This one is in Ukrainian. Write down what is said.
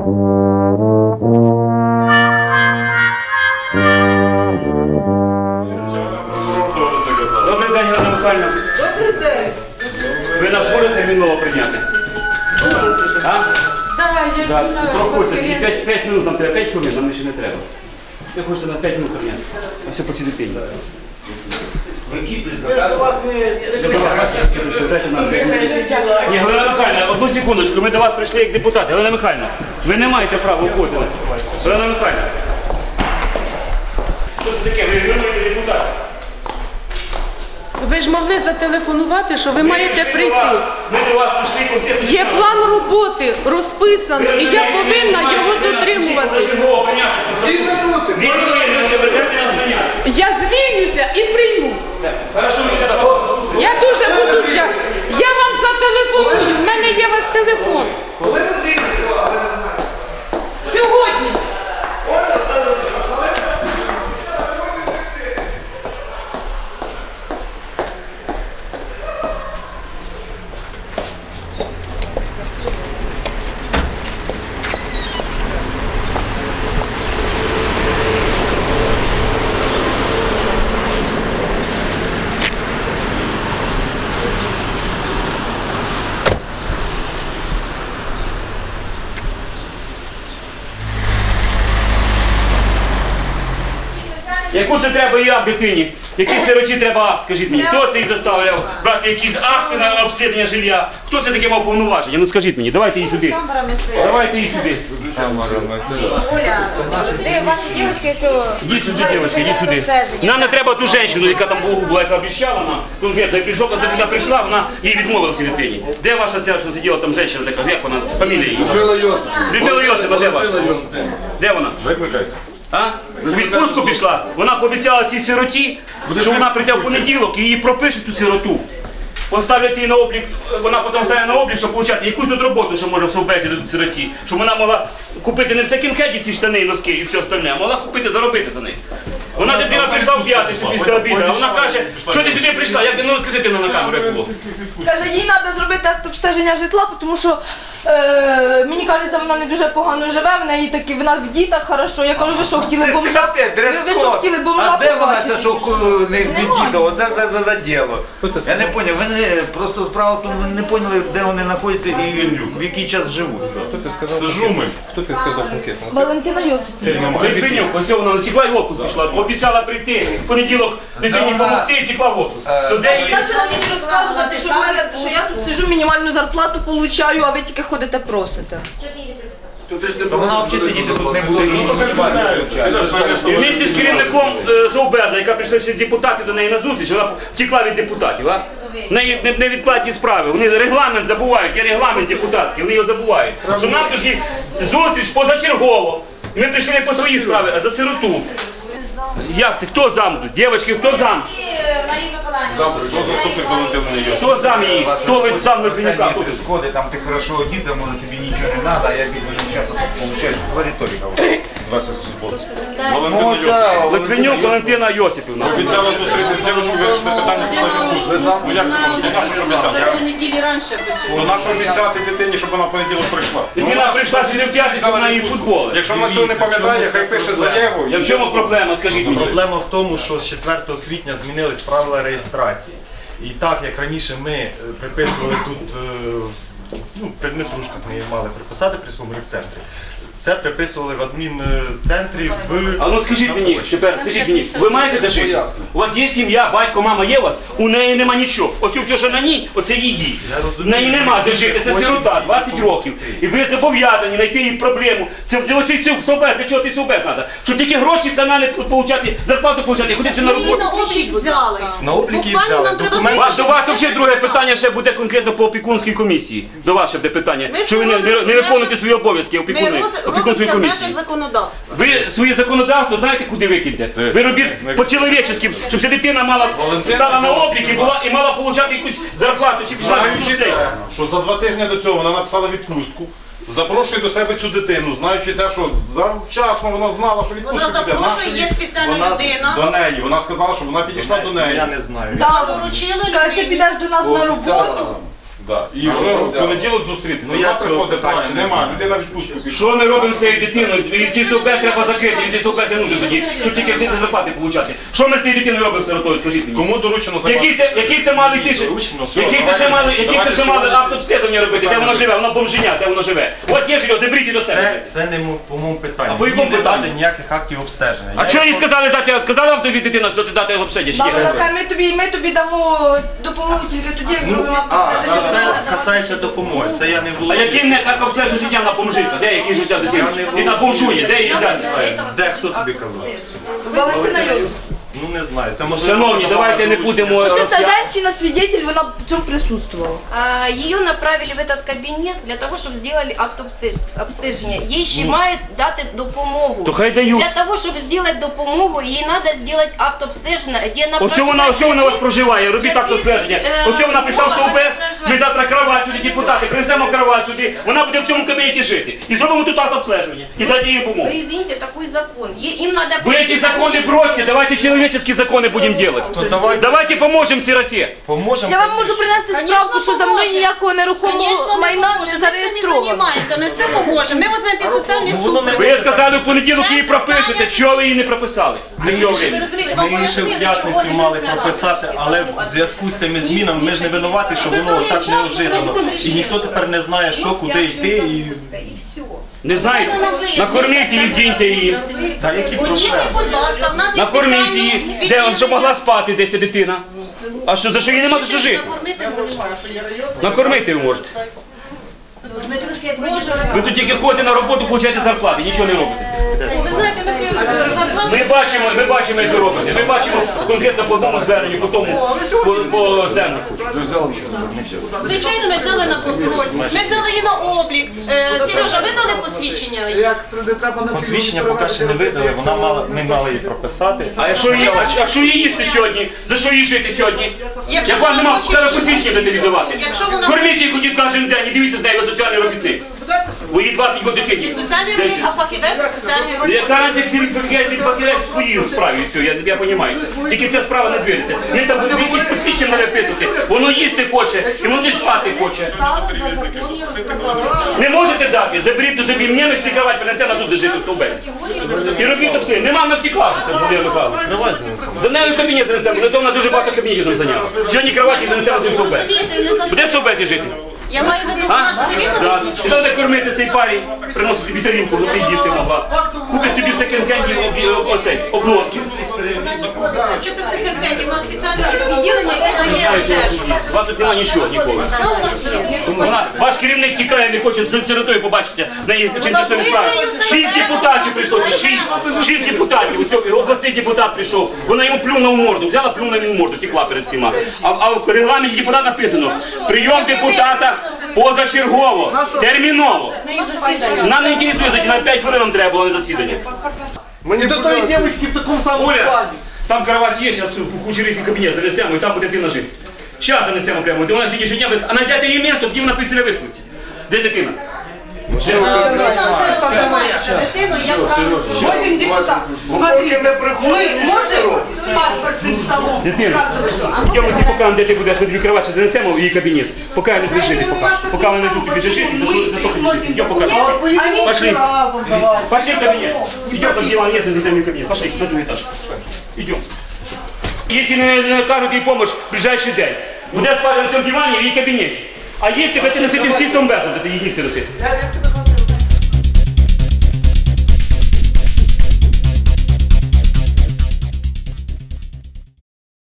Добрий день, Галина Михайлівна. Добрий день. Ви нас можете терміново прийняти? А? Давай, я Так, проходьте. 5, 5 минут нам треба, 5 хвилин, нам ще не треба. Ви хочете на 5 минут прийняти. А все по цій дитині. Ми до вас не Дайте нам 5 минут. Ні, Галина Михайлівна, одну секундочку, ми до вас прийшли як депутати. Галина Михайлівна, ви не маєте права уходити. Галина Михайлівна. Що це таке? Ви ігноруєте депутата. Ви ж могли зателефонувати, що ви маєте прийшли до прийти. вас, Ми до вас прийшли конкретно. Є план роботи розписаний, і я повинна його дотримуватись. Дві минути. Дві минути, ви дайте нас прийняти. Я звільнюся і прийму. Хорошо, ми тебе Я дуже буду вдячна. Я вам зателефоную, в мене є у вас телефон. Коли ви звільните? Сьогодні. Яку це треба я дитині? Якій сироті треба акт, скажіть мені? Хто це її заставляв брати якісь акти на обслідування жилья? Хто це таке мав повноваження? Ну скажіть мені, давайте її сюди. Давайте її сюди. Оля, ваші дівчатки, що... Йдіть сюди, дівчатки, йдіть сюди. Нам не треба ту жінку, яка там була, була, яка обіцяла вона, конкретно, і прийшов, коли вона прийшла, вона їй відмовила цій дитині. Де ваша ця, що сиділа там жінка така, як вона, фамілія її? Людмила Йосипівна. Людмила Йосипа, де ваша? Де вона? Викликайте. А? У відпустку пішла. Вона пообіцяла цій сироті, що вона прийде в понеділок і її пропишуть цю сироту. Поставлять її на облік, вона потім стане на облік, щоб отримати якусь тут роботу, що може в совбезі тут сироті. Щоб вона могла купити не в секінд-хенді ці штани, носки і все остальне, а могла купити, заробити за них. Вона дитина прийшла в п'ятницю після обіду, а вона каже, що ти сюди прийшла? Як ти ну розкажи ти нам на камеру, як було. Каже, їй треба зробити акт обстеження житла, тому що е, мені кажеться, вона не дуже погано живе, в неї такі, вона в дітах хорошо. Я кажу, ви що хотіли Це бомжа? капець, Ви, що хотіли бомжа А де вона побачити? це, що ку- не, не Нема. діда? Оце за, за, за діло. Я не поняв, ви не, просто справа в тому, ви не поняли, де вони знаходяться і в який час живуть. Хто це сказав? Сижу ми. Хто це сказав конкретно? Валентина Йосипівна. Литвинюк, ось вона втекла і в отпуск пішла, обіцяла прийти в понеділок дитині вона- допомогти і втекла в отпуск. То її? Почала мені розказувати, що, в мене, що я тут сижу, мінімальну зарплату получаю, а ви тільки ходите просите. Та вона взагалі сидіти тут не буде і І вместе з керівником е, Совбеза, яка прийшла ще з депутатів до неї на зустріч, вона втекла від депутатів. А? В неї не- невідкладні справи. Вони регламент забувають, є регламент депутатський, вони його забувають. Що нам тоді зустріч позачергово. І ми прийшли не по своїй справі, а за сироту. Як це? Хто зам тут? Дівчатки, хто зам? Завтра. Хто заступник Валентина Йосипівна? Хто зам її? Хто ви зам Литвинюка? Ні, ти сходи, там ти хорошо одіта, може тобі нічого не треба, а я бідно часто получаю, що риторика. Соцбору. Ну, Валентина Йосипівна. Литвинюк Валентина Йосипівна. Обіцяла зустріти з дівчинкою, вирішити питання пішла відпустку. Ну як це може? До нашого обіцяти? неділі раніше До нашого обіцяти дитині, щоб вона в понеділок прийшла. Ну, Дитина вона прийшла ж сюди в п'ятницю, взяла вона її відпустку. Якщо вона цього не пам'ятає, хай пише заяву. Я в чому проблема? Скажіть мені. Проблема в тому, що з 4 квітня змінились правила реєстрації. І так як раніше ми е, приписували тут, е, ну, предметрушках ми мали приписати при своєму репцентрі. Це приписували в адмінцентрі в. А ну скажіть мені, тепер скажіть мені, ви маєте де жити? У вас є сім'я, батько, мама є у вас? У неї нема нічого. Оцю все, що на ній, оце її. Я В розумію. неї нема де жити, це сирота, бути 20 років. І ви зобов'язані знайти їй проблему. Це для оцей совбез, для чого цей совбез треба? Щоб тільки гроші за мене получати, зарплату получати, ходити на роботу. на облік взяли. На обліки Буквально взяли. нам треба Документи. Вас, до вас взагалі друге питання ще буде конкретно по опікунській комісії. До вас ще буде питання. Ми Що ви не, не, не виконуєте свої обов'язки Ми опікуни, роз- межах законодавства. Ви своє законодавство знаєте, куди викиньте? Ви робіть по-чоловічески, щоб ця дитина мала стала на облік і була і мала отримати якусь зарплату чи пішла Знаючи те, що за два тижні до цього вона написала відпустку, запрошує до себе цю дитину, знаючи те, що завчасно вона знала, що відпустка Вона піде. запрошує, є спеціальна вона людина. До неї. Вона сказала, що вона підійшла до неї. Я не знаю. Так, Доручили Каже, ти людині. підеш до нас на роботу. Да. І вже в понеділок зустрітися. Ну, я Вона цього приходить питання не Нема, знаю. людина в відпустку пішла. Що ми робимо з цією дитиною? Ці совбез треба закрити, ці совбез не нужен тоді. Тут тільки діти зарплати получати. Що ми з цією дитиною робимо сиротою, скажіть мені? Кому доручено це, який це мали? Доручено, все, Який це давайте- ще мали, який це давайте ще мали сьогодні. робити? Де воно живе? Воно бомженя, де воно живе? У вас є жилье, заберіть до Це, себе. це не мо- по моєму питанню. А по якому Мені не питанню? дали ніяких актів обстеження. А Я чого їй їх сказали дати? Сказала вам тобі дитина, що ти дати його? Мама така, ми тобі, ми тобі дамо допомогу тільки тоді, як зробимо А, а це касається допомоги. Це я не А володію. яким не як обстежує життя на бомжика? Де яке життя дитини? І на бомжує, де її взяти? Де хто тобі казав? Валентина Йосиф. Ну не знаю. Це можливо. Шановні, давала давайте не доручення. будемо Ось ця розказувати. жінка, свідетель, вона в цьому присутствувала. А, Ее направили в этот кабінет для того, щоб зробили акт обстеж- обстеження. Їй ще мають дати допомогу. Ну. То хай дають. Для того, щоб зробити допомогу, їй треба зробити акт обстеження, де на Ось вона, ось вона у вас проживає, робіть так обстеження. Ось вона прийшла в СОБС, ми завтра кровать сюди, депутати, принесемо кровать сюди, вона буде в цьому кабінеті жити. І зробимо тут акт обстеження. І дайте їй допомогу. Ви извините, такой закон. Е- Им надо... Вы эти законы бросьте, давайте человеческие законы будем делать. То давайте Давайте поможем сироте. поможемо. Я вам можу принести справку, що за мною ніякого нерухомого майна не зареєстровано. займається, ми все поможемо. Ми візьмемо під соціальний суд. Ви сказали в понеділок її пропишете, чого ви її не прописали? Ми її ще- розумієте, Ми ну, в чого п'ятницю не мали написали. прописати, але в зв'язку з цими змінами ми ж не винуваті, що воно так неожиданно. І ніхто тепер не знає, що, куди йти і. Не знаєте? Накорміть її, вдіньте її. та які Подійте, проблеми. будь ласка, в нас є Накорміть спеціальні її. Де відділення. вона, щоб могла спати десь ця дитина? А що, за що їй нема за що жити? Накормити можна. Накормити ви можете. Ви тут тільки ходите на роботу, получаєте зарплати, нічого не робите. Ви знаєте, ми бачимо, ми бачимо, як ви робите. Ми бачимо конкретно по одному зверненню, по тому, по, по цьому. Звичайно, ми взяли на контроль. Ми взяли її на облік. Е, Сережа, ви дали посвідчення? Як не треба на Посвідчення поки ще не видали, вона мала, ми мали її прописати. А якщо її, а що їй їсти сьогодні? За що їй жити сьогодні? Якщо Як вам вона нема хоче треба їсти- посвідчення будете віддавати? Якщо вона Корміть її ходіть кожен день і дивіться з нею ви соціальний робітник. Бо їй 20 років дитині. Соціальний робіт, а фахівець соціальний робіт. Яка разниця, як від факірець свої справі все, я, я розумію це. Тільки ця справа не двіриться. Не там буде якісь посвідчення не виписувати. Воно їсти хоче, і воно десь спати хоче. Не можете дати, заберіть до собі мені, ми кровать принесе на тут жити в Совбезі. І робіть все. Нема вона втіклася, це буде Михайлович. До неї кабінет занесемо, то вона дуже багато кабінетів зайняла. Сьогодні кроваті занесемо до Совбезі. Буде в Совбезі жити? Я маю виду, вона ж все рівно Да. десь Чи треба кормити цей парі, приносить тобі тарілку, щоб ти їсти могла. Купить тобі в секонд-хенді об- оцей, обноски. Що це секонд-хенді? У нас спеціальне відділення, яке дає. У вас тут нема нічого ніколи. Все у нас є. Вона, ваш керівник тікає, не хоче з сиротою побачитися на її тимчасові справи. Шість депутатів прийшло, шість, шість депутатів, ось і обласний депутат прийшов. Вона йому плюнула в морду, взяла, плюнула йому в морду, тікла перед всіма. А, а в регламенті депутата написано, прийом депутата позачергово, терміново. Нам не інтересує, на 5 хвилин нам треба було на засідання. Мені до тої дівчинки в такому самому Оля, плані. там кровать є, зараз в кучерівський кабінет занесемо і там буде дитина жити. Зараз занесемо прямо, де вона сьогоднішнього дня буде, а знайдете її місто, тоді вона після вислиці. Де дитина? Де вона? Дитина вже правило. Восемь депутатов. Смотрите, мы можем паспорт представить? Дитина, йдемо ти поки де ти будеш, ми дві кровати занесемо в її кабінет. Поки не поки. Поки вона не тут тобі жити, за що, за що ти жити? Йдемо поки. Пошли. Пошли в кабинет. Идем, там диван есть, занесем в кабинет. Пошли, на другой этаж. Идем. Если не окажут ей помощь в ближайший день, буде спати на цьому дивані в її кабінеті. А якщо ви ти носити всі сомбезом, то ти її носити.